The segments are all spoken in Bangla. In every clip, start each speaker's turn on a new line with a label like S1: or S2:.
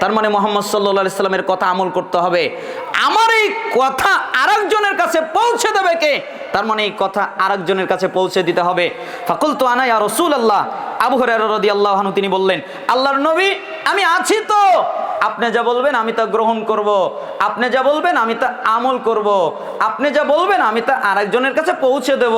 S1: তার মানে মোহাম্মদ সাল্লা সাল্লামের কথা আমল করতে হবে। আমার এই কথা আরেকজনের কাছে পৌঁছে দেবে কে? তার মানে এই কথা আরেকজনের কাছে পৌঁছে দিতে হবে। ফাকুল তো আনাই আর রসুল আল্লাহ আবু হরারদি আল্লাহ তিনি বললেন, আল্লাহর নবী, আমি আছি তো। আপনি যা বলবেন, আমি তা গ্রহণ করব। আপনি যা বলবেন, আমি তা আমল করব। আপনি যা বলবেন, আমি তা আরেকজনের কাছে পৌঁছে দেব।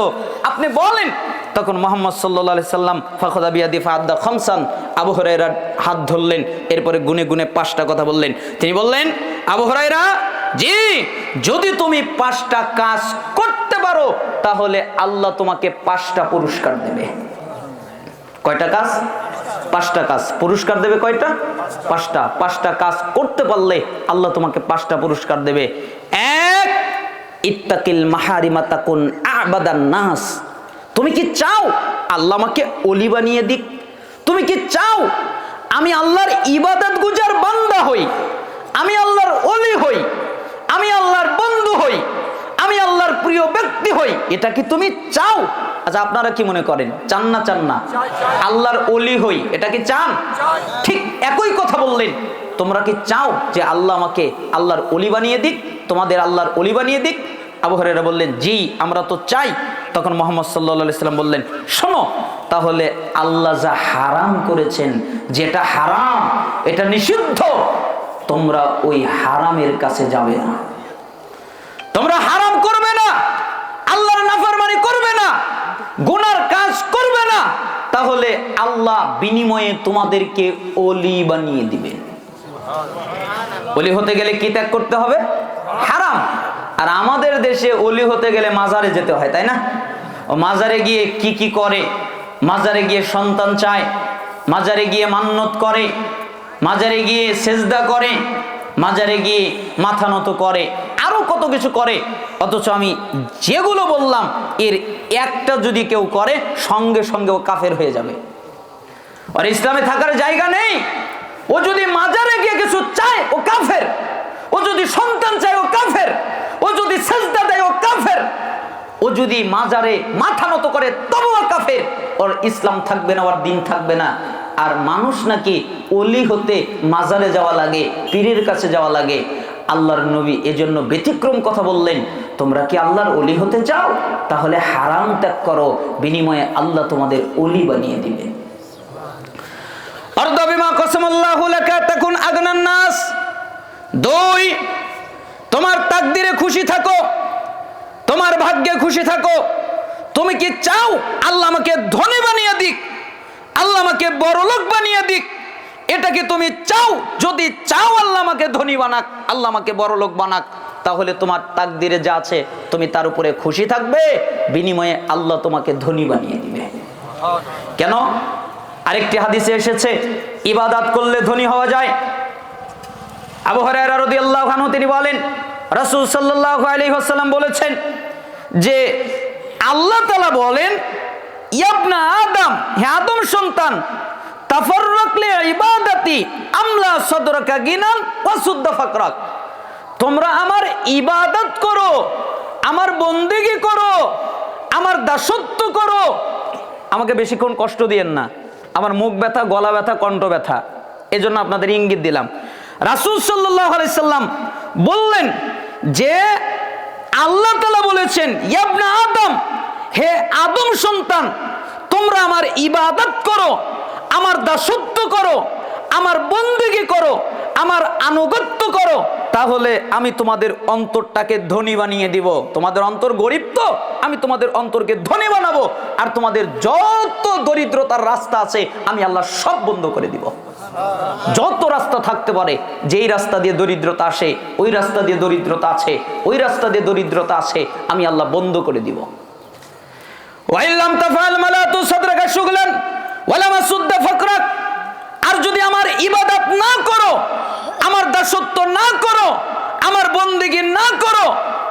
S1: আপনি বলেন তখন মোহাম্মদ সাল্লা সাল্লাম ফখদা বিয়াদি ফাদ্দা খমসান, আবু হরাইরা হাত ধরলেন, এরপরে গুনে গুনে পাঁচটা কথা বললেন। তিনি বললেন, আবু হরাইরা জি, যদি তুমি পাঁচটা কাজ করতে পারো, তাহলে আল্লাহ তোমাকে পাঁচটা পুরস্কার দেবে। কয়টা কাজ? পাঁচটা কাজ। পুরস্কার দেবে কয়টা? পাঁচটা। পাঁচটা কাজ করতে পারলে আল্লাহ তোমাকে পাঁচটা পুরস্কার দেবে। এক, ইত্তাকিল মাহারিমা তাকুন আবাদান নাস। তুমি কি চাও আল্লাহ আমাকে অলি বানিয়ে দিক? তুমি কি চাও আমি আল্লাহর ইবাদত গুজার বান্দা হই? আমি আল্লাহর অলি হই? আমি আল্লাহর বন্ধু হই? আমি আল্লাহর প্রিয় ব্যক্তি হই? এটা কি তুমি চাও? আচ্ছা আপনারা কি মনে করেন? চান না চান না? আল্লাহর অলি হই, এটা কি চান? ঠিক একই কথা বললেন। তোমরা কি চাও যে আল্লাহ আমাকে আল্লাহর অলি বানিয়ে দিক? তোমাদের আল্লাহর অলি বানিয়ে দিক? আবু হরেরা বললেন, জি, আমরা তো চাই। তখন মোহাম্মদ সাল্লা সাল্লাম বললেন, শোনো, তাহলে আল্লাহ যা হারাম করেছেন, যেটা হারাম, এটা নিষিদ্ধ, তোমরা ওই হারামের কাছে যাবে না। তোমরা হারাম করবে না, আল্লাহর নাফরমানি করবে না, গুনার কাজ করবে না, তাহলে আল্লাহ বিনিময়ে তোমাদেরকে অলি বানিয়ে দিবেন। অলি হতে গেলে কি ত্যাগ করতে হবে? হারাম। আর আমাদের দেশে অলি হতে গেলে মাজারে যেতে হয়, তাই না? ও মাজারে গিয়ে কি কি করে? মাজারে গিয়ে সন্তান চায়, মাজারে গিয়ে মান্নত করে, মাজারে গিয়ে সেজদা করে, মাজারে গিয়ে মাথা নত করে, আরও কত কিছু করে। অথচ আমি যেগুলো বললাম, এর একটা যদি কেউ করে, সঙ্গে সঙ্গে ও কাফের হয়ে যাবে। আর ইসলামে থাকার জায়গা নেই। ও যদি মাজারে গিয়ে কিছু চায়, ও কাফের। ও যদি সন্তান চায়, ও কাফের। ও যদি সেজদা দেয় ও কাফের। ও যদি মাজারে মাথা নত করে তবুও কাফের। ওর ইসলাম থাকবে না, ওর দিন থাকবে না। আর মানুষ নাকি অলি হতে মাজারে যাওয়া লাগে, পীরের কাছে যাওয়া লাগে। আল্লাহর নবী এজন্য ব্যতিক্রম কথা বললেন, তোমরা কি আল্লাহর অলি হতে চাও? তাহলে হারাম ত্যাগ করো। বিনিময়ে আল্লাহ তোমাদের অলি বানিয়ে দিবে। দুই, তোমার তাকদিরে খুশি থাকো, তোমার ভাগ্যে খুশি থাকো। তুমি কি চাও আল্লাহ আমাকে ধনী বানিয়ে দিক, আল্লাহ আমাকে বড়লোক বানিয়ে দিক? এটা কি তুমি চাও? যদি চাও আল্লাহ আমাকে ধনী বানাক, আল্লাহ আমাকে বড়লোক বানাক, তাহলে তোমার তাকদিরে যা আছে, তুমি তার উপরে খুশি থাকবে, বিনিময়ে আল্লাহ তোমাকে ধনী বানিয়ে দিবে। কেন? আরেকটি হাদিসে এসেছে, ইবাদাত করলে ধনী হওয়া যায়। আবু হরায়রা রাদিয়াল্লাহু আনহু, তিনি বলেন রাসূল সাল্লাল্লাহু আলাইহি ওয়াসাল্লাম বলেছেন যে আল্লাহ তাআলা বলেন ইয়াবনা আদম, হে আদম সন্তান তাফাররাক লি ইবাদাতি আমলা সদরকা গিনান সুদ্দা ফাকরাক। তোমরা আমার ইবাদত করো, আমার বন্দেগি করো, আমার দাসত্ব করো। আমাকে বেশিক্ষণ কষ্ট দিয়েন না, আমার মুখ ব্যথা, গলা ব্যথা, কণ্ঠ ব্যথা, এজন্য আপনাদের ইঙ্গিত দিলাম। রাসুল সাল্লাহ আলাইসাল্লাম বললেন যে আল্লাহ তালা বলেছেন, ইয়াবনা আদম, হে আদম সন্তান, তোমরা আমার ইবাদত করো, আমার দাসত্ব করো, আমার বন্দেগি করো, আমার আনুগত্য করো, তাহলে আমি তোমাদের অন্তরটাকে ধনী বানিয়ে দিব। তোমাদের অন্তর গরিব তো, আমি তোমাদের অন্তরকে ধনী বানাবো। আর তোমাদের যত দরিদ্রতার রাস্তা আছে, আমি আল্লাহ সব বন্ধ করে দিব। যত রাস্তা থাকতে পারে, যেই রাস্তা দিয়ে দরিদ্রতা আসে, ওই রাস্তা দিয়ে দরিদ্রতা আছে, ওই রাস্তা দিয়ে দরিদ্রতা আছে, আমি আল্লাহ বন্ধ করে দিব। আর যদি আমার ইবাদত না করো, আমার দাসত্ব না করো, আমার বন্দিগি না করো,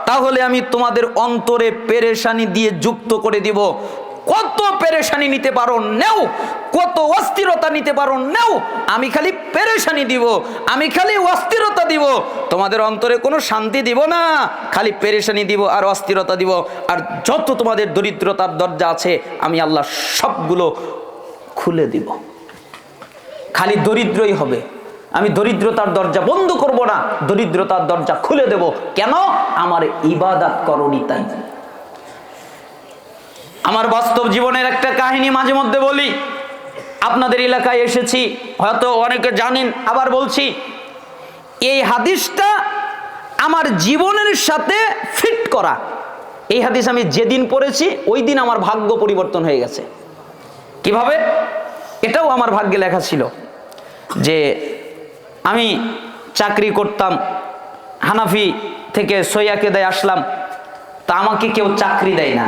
S1: তাহলে আমি তোমাদের অন্তরে পেরেশানি দিয়ে যুক্ত করে দিব। কত পেরেশানি নিতে পারো নেও, কত অস্থিরতা নিতে পারো নেও, আমি খালি পেরেশানি দিব, আমি খালি অস্থিরতা দিব। তোমাদের অন্তরে কোনো শান্তি দিব না, খালি পেরেশানি দিব আর অস্থিরতা দিব। আর যত তোমাদের দরিদ্রতার দরজা আছে, আমি আল্লাহ সবগুলো খুলে দিব। খালি দরিদ্রই হবে। আমি দরিদ্রতার দরজা বন্ধ করব না, দরিদ্রতার দরজা খুলে দেব। কেন? আমার ইবাদাত করণী তাই। আমার বাস্তব জীবনের একটা কাহিনী মাঝে মধ্যে বলি। আপনাদের এলাকায় এসেছি, হয়তো অনেকে জানেন, আবার বলছি, এই হাদিসটা আমার জীবনের সাথে ফিট করা। এই হাদিস আমি যেদিন পড়েছি, ওই দিন আমার ভাগ্য পরিবর্তন হয়ে গেছে। কীভাবে? এটাও আমার ভাগ্যে লেখা ছিল যে আমি চাকরি করতাম, হানাফি থেকে সৈয়াকে দেয় আসলাম, তা আমাকে কেউ চাকরি দেয় না।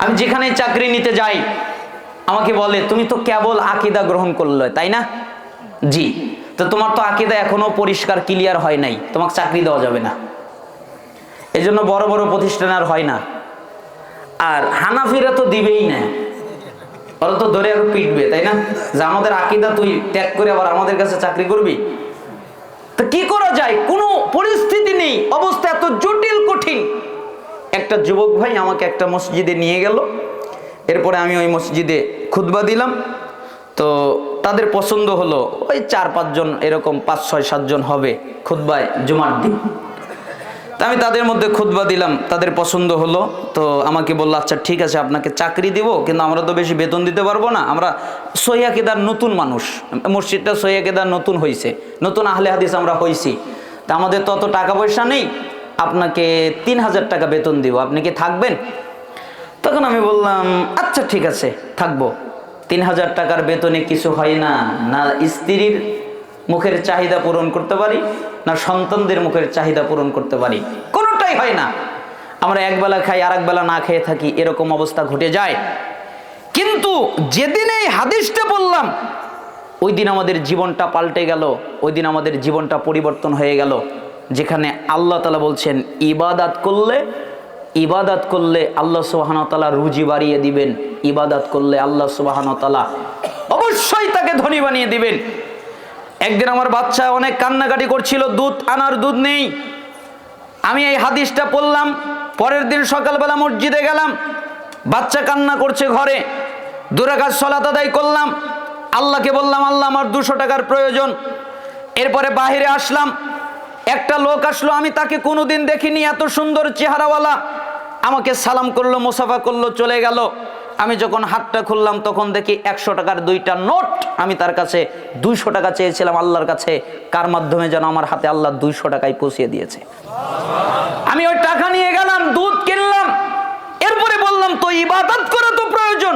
S1: আমি যেখানে চাকরি নিতে যাই, আমাকে বলে, তুমি তো কেবল আকিদা গ্রহণ করলে, তাই না? জি। তো তোমার তো আকিদা এখনও পরিষ্কার, ক্লিয়ার হয় নাই। তোমাকে চাকরি দেওয়া যাবে না। এই জন্য বড় বড় প্রতিষ্ঠান আর হয় না। আর হানাফিরা তো দিবেই না। ওরা তো ধরে আরও পিটবে, তাই না? যে আমাদের আকিদা তুই ত্যাগ করে আবার আমাদের কাছে চাকরি করবি? তো কি করা যায়? কোনো পরিস্থিতি নেই। অবস্থা এত জটিল, কঠিন। একটা যুবক ভাই আমাকে একটা মসজিদে নিয়ে গেল। এরপরে আমি ওই মসজিদে খুদবা দিলাম। তো তাদের পছন্দ হলো, ওই চার পাঁচজন, এরকম পাঁচ, ছয়, সাতজন হবে খুতবায় জুমার দিন। তা আমি তাদের মধ্যে খুতবা দিলাম, তাদের পছন্দ হলো। তো আমাকে বলল আচ্ছা ঠিক আছে, আপনাকে চাকরি দিব, কিন্তু আমরা তো বেশি বেতন দিতে পারব না। আমরা সহিয়াকেদার নতুন মানুষ। মসজিদটা সহিয়াকেদার নতুন হয়েছে নতুন আহলে হাদিস আমরা হয়েছি তা আমাদের তো অত টাকা পয়সা নেই। আপনাকে তিন হাজার টাকা বেতন দিব, আপনি কি থাকবেন? তখন আমি বললাম আচ্ছা ঠিক আছে, থাকব। তিন হাজার টাকার বেতনে কিছু হয় না না স্ত্রীর মুখের চাহিদা পূরণ করতে পারি, না সন্তানদের মুখের চাহিদা পূরণ করতে পারি। কোনোটাই হয় না। আমরা একবেলা খাই আর বেলা না খেয়ে থাকি, এরকম অবস্থা ঘটে যায়। কিন্তু যেদিন এই হাদিসটা বললাম, ওই দিন আমাদের জীবনটা পাল্টে গেল, ওই দিন আমাদের জীবনটা পরিবর্তন হয়ে গেল। যেখানে আল্লাহ তালা বলছেন, ইবাদাত করলে ইবাদাত করলে আল্লাহ সুবাহানতালা রুজি বাড়িয়ে দিবেন। ইবাদাত করলে আল্লাহ সুবাহানতালা অবশ্যই তাকে ধনী বানিয়ে দিবেন। একদিন আমার বাচ্চা অনেক কান্নাকাটি করছিল, দুধ আনার দুধ নেই। আমি এই হাদিসটা পড়লাম, পরের দিন সকালবেলা মসজিদে গেলাম, বাচ্চা কান্না করছে ঘরে। দুরাকাজ সলাত আদায় করলাম, আল্লাহকে বললাম, আল্লাহ, আমার দুশো টাকার প্রয়োজন। এরপরে বাহিরে আসলাম একটা লোক আসলো, আমি তাকে কোনোদিন দেখিনি, এত সুন্দর চেহারাওয়ালা। আমাকে সালাম করল, মোসাফা করল, চলে গেল। আমি যখন হাতটা খুললাম, তখন দেখি একশো টাকার দুইটা নোট আমি তার কাছে, দুইশো টাকা চেয়েছিলাম আল্লাহর কাছে। কার মাধ্যমে যেন আমার হাতে আল্লাহ দুইশো টাকায় পৌঁছিয়ে দিয়েছে। আমি ওই টাকা নিয়ে গেলাম, দুধ কিনলাম। এরপরে বললাম, তো ইবাদত করা তো প্রয়োজন।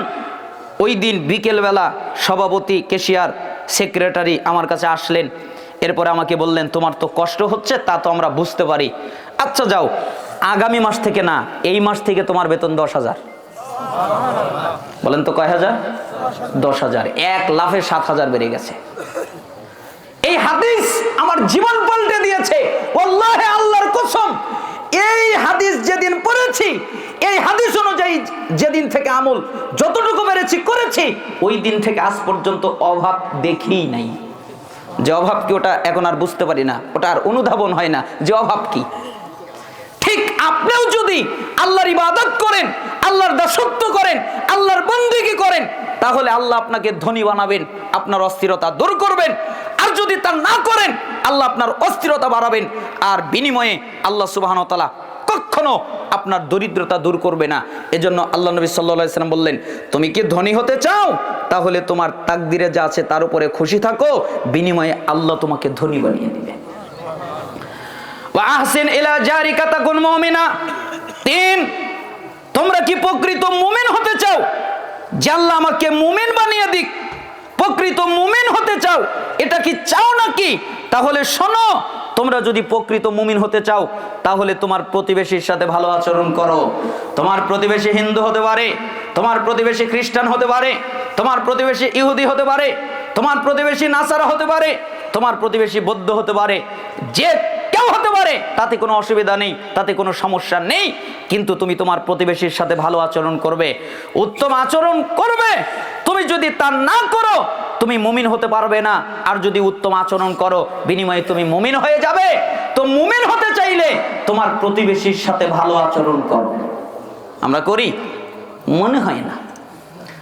S1: ওই দিন বিকেলবেলা সভাপতি কেশিয়ার সেক্রেটারি আমার কাছে আসলেন। এরপরে আমাকে বললেন, তোমার তো কষ্ট হচ্ছে, তা তো আমরা বুঝতে পারি। আচ্ছা যাও, আগামী মাস থেকে না, এই মাস থেকে তোমার বেতন দশ হাজার। বলেন তো কয় হাজার? দশ হাজার, এক লাফে সাত হাজার বেড়ে গেছে। এই হাদিস আমার জীবন পাল্টে দিয়েছে। আল্লাহর কসম, এই হাদিস যেদিন পড়েছি, এই হাদিস অনুযায়ী যেদিন থেকে আমল যতটুকু মেরেছি করেছি, ওই দিন থেকে আজ পর্যন্ত অভাব দেখি নাই। যে অভাব কি ওটা এখন আর বুঝতে পারি না? ওটা আর অনুধাবন হয় না। যে অভাব কি? ঠিক আপনিও যদি আল্লাহর ইবাদত করেন, আল্লাহর দাসত্ব করেন, আল্লাহর বন্দিগি করেন, তাহলে আল্লাহ আপনাকে ধনী বানাবেন, আপনার অস্থিরতা দূর করবেন। আর যদি তা না করেন, আল্লাহ আপনার অস্থিরতা বাড়াবেন। আর বিনিময়ে আল্লাহ সুবাহনতালা কখনো আপনার দরিদ্রতা দূর করবে না। এজন্য আল্লাহ নবী সাল্লাহ সাল্লাম বললেন, তুমি কি ধনী হতে চাও? তাহলে তোমার তাকদিরে যা আছে তার উপরে খুশি থাকো। বিনিময়ে আল্লাহ তোমাকে ধনী বানিয়ে দিবে। জারিকা তাকুন তিন, তোমরা কি প্রকৃত মুমিন হতে চাও? যে আল্লাহ আমাকে মুমিন বানিয়ে দিক। প্রকৃত মুমিন হতে চাও? এটা কি চাও নাকি? তাহলে শোনো তোমরা যদি প্রকৃত মুমিন হতে চাও, তাহলে তোমার প্রতিবেশীর সাথে ভালো আচরণ করো। তোমার প্রতিবেশী হিন্দু হতে পারে, তোমার প্রতিবেশী খ্রিস্টান হতে পারে, তোমার প্রতিবেশী ইহুদি হতে পারে, তোমার প্রতিবেশী নাসারা হতে পারে, তোমার প্রতিবেশী বৌদ্ধ হতে পারে, যে কেউ হতে পারে, তাতে কোনো অসুবিধা নেই, তাতে কোনো সমস্যা নেই, কিন্তু তুমি তোমার প্রতিবেশীর সাথে ভালো আচরণ করবে, উত্তম আচরণ করবে। তুমি যদি তা না করো তুমি মুমিন হতে পারবে না। আর যদি উত্তম আচরণ করো, বিনিময়ে তুমি মুমিন হয়ে যাবে। তো মুমিন হতে চাইলে তোমার প্রতিবেশীর সাথে ভালো আচরণ করো। আমরা করি? মনে হয় না।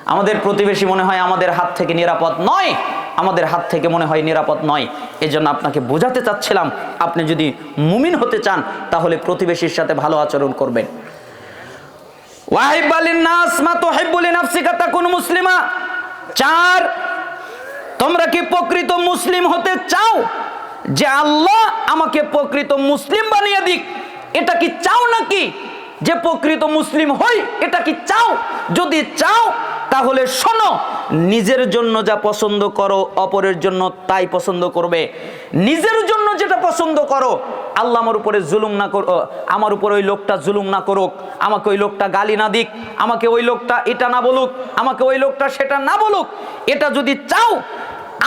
S1: আমাদের প্রতিবেশী মনে হয় আমাদের হাত থেকে নিরাপদ নয়। আমাদের হাত থেকে মনে হয় নিরাপদ নয়। এজন্য আপনাকে বোঝাতে চাচ্ছিলাম, আপনি যদি মুমিন হতে চান, তাহলে প্রতিবেশীর সাথে ভালো আচরণ করবেন। ওয়াহিবালিন নাস মা তুহিব্বুলি নাফসিকা, তাকুন মুসলিমা। চার তোমরা কি প্রকৃত মুসলিম হতে চাও? যে আল্লাহ আমাকে প্রকৃত মুসলিম বানিয়ে দিক, এটা কি চাও নাকি? যে প্রকৃত মুসলিম হই, এটা কি চাও? যদি চাও, তাহলে শোনো, নিজের জন্য যা পছন্দ করো, অপরের জন্য তাই পছন্দ করবে। নিজের জন্য যেটা পছন্দ করো, আল্লাহ আমার উপরে জুলুম না করো, আমার উপর ওই লোকটা জুলুম না করুক, আমাকে ওই লোকটা গালি না দিক, আমাকে ওই লোকটা এটা না বলুক, আমাকে ওই লোকটা সেটা না বলুক, এটা যদি চাও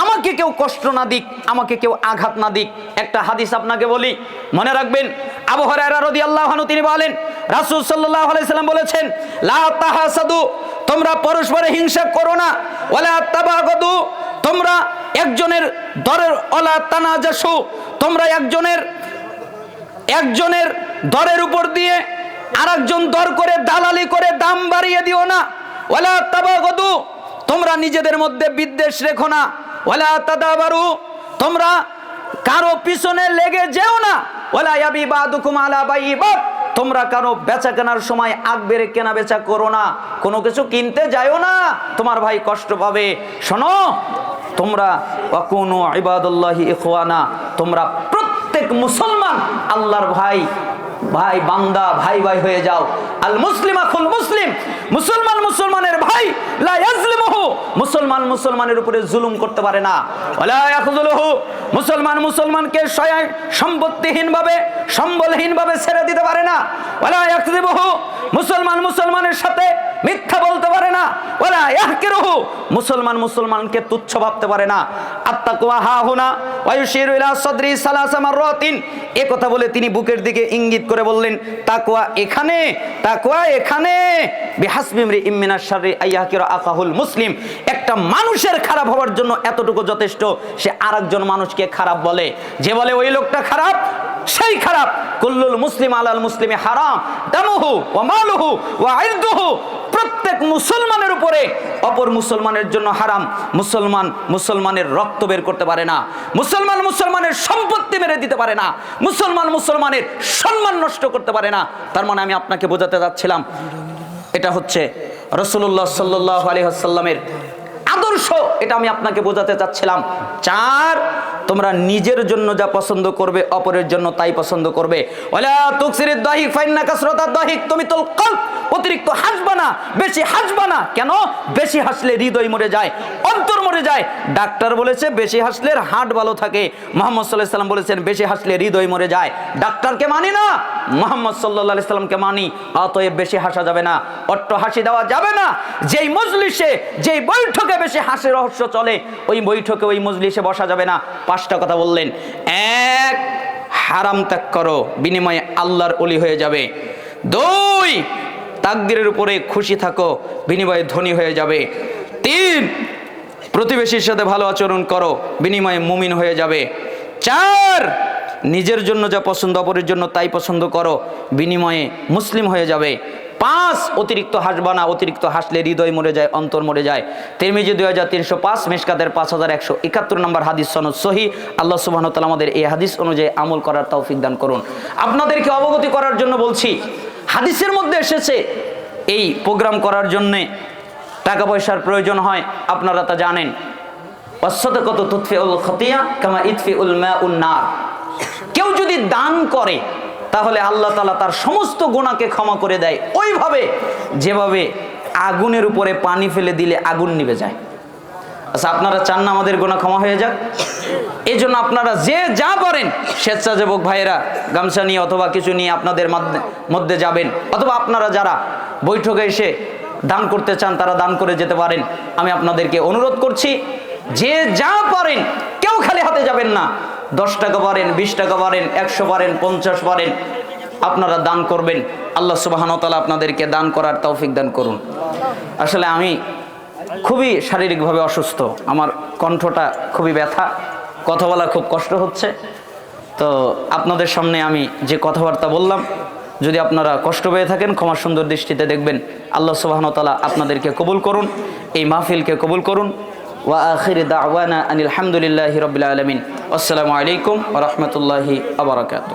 S1: আমাকে কেউ কষ্ট না দিক, আমাকে কেউ আঘাত না দিক। একটা হাদিস আপনাকে বলি, মনে রাখবেন, আবু হুরায়রা রাদিয়াল্লাহু আনহু তিনি বলেন, রাসূল সাল্লাল্লাহু আলাইহি সাল্লাম বলেছেন, লা তাহাসাদু, তোমরা পরস্পরে হিংসা করো না, ওয়ালা তাবাগাদু, তোমরা একজনের দরের ওলা তানাজাসু, তোমরা একজনের একজনের দরের উপর দিয়ে আরেকজন দর করে দালালি করে দাম বাড়িয়ে দিও না, ওয়ালা তাবাগাদু, তোমরা নিজেদের মধ্যে বিদ্বেষ রেখো না। ওয়ালা তাদাবারু, তোমরা কারও পিছনে লেগে যেও না। ওয়ালা ইয়াবি বাদুকুম আলা বাইবাদ তোমরা কারও বেচা কেনার সময় আগ বেড়ে কেনা বেচা করো না। কোনো কিছু কিনতে যাইও না, তোমার ভাই কষ্ট পাবে। শোনো, তোমরা ওয়াকুনু ইবাদুল্লাহি ইখওয়ানা, তোমরা প্রত্যেক মুসলমান আল্লাহর ভাই ভাই বান্দা, ভাই ভাই হয়ে যাও। আল মুসলিম আখুল মুসলিম। মুসলমান মুসলমানের ভাই মুসলমান মুসলমানের উপরে জুলুম করতে পারে না। মুসলমান মুসলমানকে সয় সম্পত্তিহীন ভাবে সম্বলহীন ভাবে ছেড়ে দিতে পারে না। মুসলমান মুসলমানের সাথে মিথ্যা বলতে পারে না। ইয়াহকিরুহু। মুসলমান মুসলমানকে তুচ্ছ ভাবতে পারে না। আত্তাকুয়া হা হুনা, ওয়ায়ুশিরু ইলা সাদরি সালাসা মাররাতিন। এ কথা বলে তিনি বুকের দিকে ইঙ্গিত করে বললেন তাকওয়া এখানে তাকওয়া এখানে। বিহাসবি ইমরিইম মিনাশ শাররি আইয়াকিরা আকাহুল মুসলিম। একটা মানুষের খারাপ হওয়ার জন্য এতটুকু যথেষ্ট, সে আরেকজন মানুষকে খারাপ বলে। যে বলে ওই লোকটা খারাপ, সেই খারাপ। কুল্লুল মুসলিম আলাল মুসলিমে হারাম, দামুহু ওয়া মালুহু ওয়া ইরদুহু প্রত্যেক মুসলমানের উপরে অপর মুসলমানের জন্য হারাম। মুসলমান মুসলমানের রক্ত বের করতে পারে না। মুসলমান মুসলমানের সম্পত্তি মেরে দিতে পারে না। মুসলমান মুসলমানের সম্মান নষ্ট করতে পারে না। তার মানে আমি আপনাকে বোঝাতে যাচ্ছিলাম। এটা হচ্ছে রসুল্লাহ সাল্লাহ আলী আসাল্লামের আদর্শ, এটা আমি আপনাকে বোঝাতে চাচ্ছিলাম। চার, তোমরা নিজের জন্য যা পছন্দ করবে, অপরের জন্য তাই পছন্দ করবে। ওলা তুকসিরিদ দহিক, ফাইন্না তুমি তোল অতিরিক্ত হাসবা না, বেশি হাসবা না। কেন? বেশি হাসলে হৃদয় মরে যায়। অন্তর মরে যায়। ডাক্তার বলেছে বেশি হাসলে হার্ট ভালো থাকে। মোহাম্মদ সাল্লাহ সাল্লাম বলেছেন, বেশি হাসলে হৃদয় মরে যায়। ডাক্তারকে মানি না, মোহাম্মদ সাল্লাহ সাল্লামকে মানি। অতএব বেশি হাসা যাবে না অট্ট হাসি দেওয়া যাবে না। যেই মজলিসে, যেই বৈঠকে বেশি হাসি রহস্য চলে, ওই বৈঠকে ওই মজলিসে বসা যাবে না। পাঁচটা কথা বললেন। এক, হারাম ত্যাগ করো, বিনিময়ে আল্লাহর অলি হয়ে যাবে। দুই, তাকদিরের উপরে খুশি থাকো, বিনিময়ে ধনী হয়ে যাবে। তিন প্রতিবেশীর সাথে ভালো আচরণ করো, বিনিময়ে মুমিন হয়ে যাবে। চার, নিজের জন্য যা পছন্দ, অপরের জন্য তাই পছন্দ করো, বিনিময়ে মুসলিম হয়ে যাবে। পাঁচ, অতিরিক্ত হাসবা না, অতিরিক্ত হাসলে হৃদয় মরে যায়, অন্তর মরে যায়। তেরমিজি দুই হাজার তিনশো পাঁচ মেশকাদের পাঁচ হাজার একশো একাত্তর নম্বর হাদিস, সনদ সহি। আল্লাহ সুবাহ আমাদের এই হাদিস অনুযায়ী আমল করার তৌফিক দান করুন। আপনাদেরকে অবগতি করার জন্য বলছি, হাদিসের মধ্যে এসেছে, এই প্রোগ্রাম করার জন্যে টাকা পয়সার প্রয়োজন হয়, আপনারা তা জানেন। উল উল কেউ যদি দান করে, তাহলে আল্লাহ তালা তার সমস্ত গোনাকে ক্ষমা করে দেয়। ওইভাবে, যেভাবে আগুনের উপরে পানি ফেলে দিলে আগুন নিভে যায়। আচ্ছা আপনারা চান না আমাদের গোনা ক্ষমা হয়ে যাক? এই জন্য আপনারা যে যা পারেন, স্বেচ্ছাসেবক ভাইয়েরা, গামছা নিয়ে অথবা কিছু নিয়ে আপনাদের মধ্যে যাবেন। অথবা আপনারা যারা বৈঠকে এসে দান করতে চান, তারা দান করে যেতে পারেন। আমি আপনাদেরকে অনুরোধ করছি, যে যা পারেন, কেউ খালি হাতে যাবেন না। দশ টাকা পারেন, বিশ টাকা পারেন, একশো পারেন, পঞ্চাশ পারেন, আপনারা দান করবেন। আল্লাহ সুবাহানতালা আপনাদেরকে দান করার তৌফিক দান করুন। আসলে আমি খুবই শারীরিকভাবে অসুস্থ। আমার কণ্ঠটা খুবই ব্যথা। কথা বলা খুব কষ্ট হচ্ছে। তো আপনাদের সামনে আমি যে কথাবার্তা বললাম যদি আপনারা কষ্ট পেয়ে থাকেন ক্ষমা সুন্দর দৃষ্টিতে দেখবেন, আল্লাহ সুবাহনতালা আপনাদেরকে কবুল করুন, এই মাহফিলকে কবুল করুন। ওয়া আখির আনিল হামদুলিল্লাহি রাব্বিল আলামিন। আসসালামু আলাইকুম রহমতুল্লাহি আবরাকাত